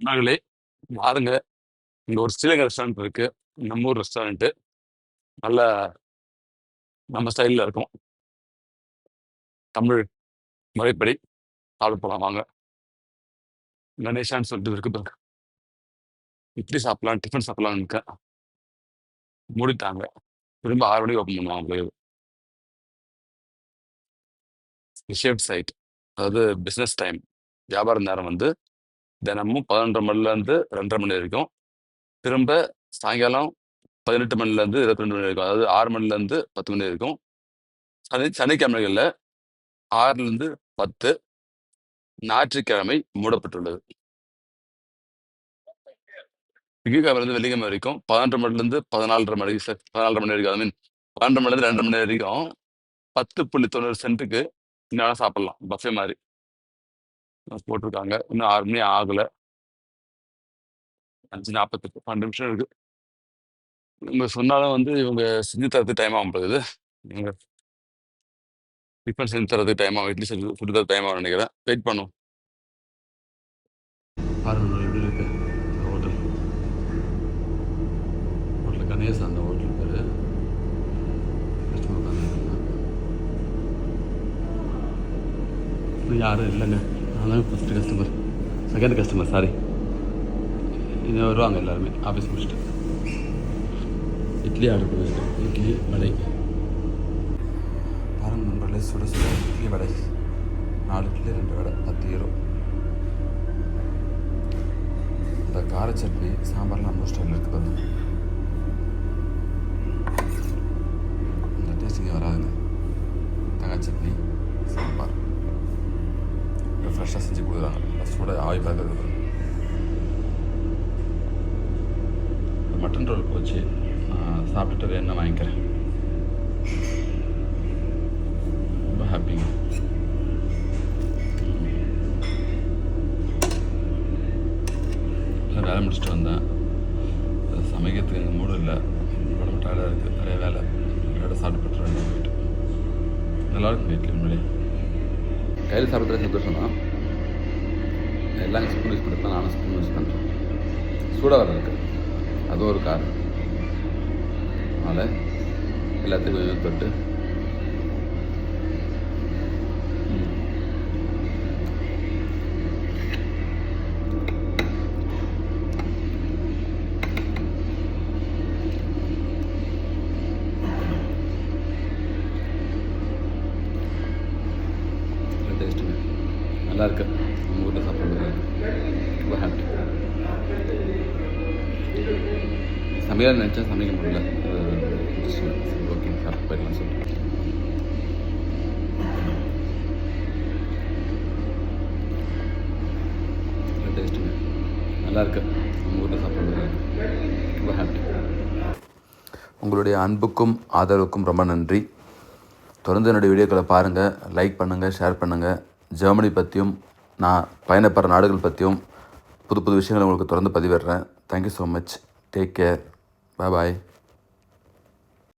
நாங்களே பாருங்க. இங்க ஒரு ஸ்ரீலங்கா ரெஸ்டாரண்ட் இருக்கு. நம்ம ஊர் ரெஸ்டாரண்ட் நல்ல நம்ம ஸ்டைல்ல இருக்கும். தமிழ் முறைப்படி சாப்பிட போலாம் வாங்க. கணேஷான்னு சொல்லிட்டு இருக்கு பாருங்க. இட்லி சாப்பிடலாம் டிஃபன் சாப்பிடலாம்னு இருக்கேன். முடித்தாங்க திரும்ப ஆறு மணிக்கு ஓப்பன் பண்ணுவாங்க ரிஷேப்ட் சைட் அதாவது பிஸ்னஸ் டைம் வியாபார நேரம் வந்து தினமும் பதினொன்றரை மணிலேருந்து ரெண்டரை மணி வரைக்கும். திரும்ப சாயங்காலம் பதினெட்டு மணிலேருந்து இருபத்தி ரெண்டு மணி வரைக்கும் அதாவது ஆறு மணிலேருந்து பத்து மணி வரைக்கும். சனி சனிக்கிழமைகளில் ஆறுலேருந்து பத்து ஞாயிற்றுக்கிழமை மூடப்பட்டுள்ளது. திங்கட்கிழமைலேருந்து வெள்ளிக்கிழமை வரைக்கும் பதினொன்றரை மணிலேருந்து பதினாலரை மணி பதினாலரை மணி வரைக்கும் ஐ மீன் பன்னெண்டு மணிலேருந்து ரெண்டு மணி வரைக்கும் பத்து புள்ளி தொண்ணூறு சென்ட்டுக்கு இன்னும் சாப்பிடலாம் பஃபே மாதிரி. போட்டிருக்காங்க. இன்னும் ஆறு மணி ஆகலை. அஞ்சு நாற்பத்தெட்டு பன்னெண்டு நிமிஷம் இருக்கு. இவங்க சொன்னாலும் வந்து இவங்க செஞ்சு தரது டைம் ஆகும் போகுது இவங்க டிஃபன் செஞ்சு தரது டைம் ஆகும். இட்லி செஞ்சு ஃபுட்டு தரது டைம் ஆகும் நினைக்கிறேன். வெயிட் பண்ணும் பாருங்க எப்படி இருக்கு ஹோட்டல் ஹோட்டல் கணேஷ் அந்த ஹோட்டல் பேர். யாரும் இல்லைங்க. நான் first customer second customer sorry இது வருவாங்க எல்லாருமே ஆஃபீஸ் முடிச்சுட்டு இட்லி ஆர்டர் பண்ணியிருக்கேன் இட்லி வடை பாருங்க நண்பர்களே சுட சுட இட்லி வடை நாலு இட்லி ரெண்டு வடை பத்து ஈரோ இந்த கார சட்னி சாம்பார்லாம் நம்ம ஸ்டைலில் இருக்குது பாருங்க ஃப்ரெஷ்ஷாக செஞ்சு கொடுக்குறாங்க சுட ஆவி பார்க்குறது மட்டன் ரோல் போச்சு. நான் சாப்பிட்டுட்டு வேணும் வாங்கிக்கிறேன். ரொம்ப ஹாப்பிங்க வேலை முடிச்சுட்டு வந்தேன். சமைக்கிறதுக்கு எங்கள் மூடு இல்லை. உடம்பு டயர்டாக இருக்குது நிறைய வேலை. வேலை சாப்பிட்டு போட்டுருவேன் போயிட்டு நல்லா இருக்கும் வீட்டில் முன்னாடி கையில் சாப்பிட்றது சந்தோஷம்? தான் எல்லாம் ஸ்பூன் யூஸ் பண்ணி நானும் ஸ்பூன் யூஸ் பண்ணுறேன் சூடாக வர அது ஒரு காரணம். அதனால் எல்லாத்தையும் கொஞ்சம் தொட்டு. ம். நல்ல டேஸ்ட்டுங்க நல்லா இருக்கு. உங்கள் ஊரில் சாப்பிட்றது. ரொம்ப ஹாப்பி சமையல் நினச்சா சமைக்க முடியல. ஓகே சாப்பிட்டு போயிடலாம் சொல்லிட்டு டேஸ்ட்டுங்க நல்லா இருக்கு. நம்ம ஊரில் சாப்பிட்றது. ரொம்ப ஹாப்பி உங்களுடைய அன்புக்கும் ஆதரவுக்கும் ரொம்ப நன்றி. தொடர்ந்து என்னுடைய வீடியோக்களை பாருங்கள் லைக் பண்ணுங்கள் ஷேர் பண்ணுங்கள் ஜெர்மனி பற்றியும் நான் பயணப்படுற நாடுகள் பற்றியும் புது புது விஷயங்களை உங்களுக்கு தொடர்ந்து பதிவிடுறேன். Thank you so much take care bye bye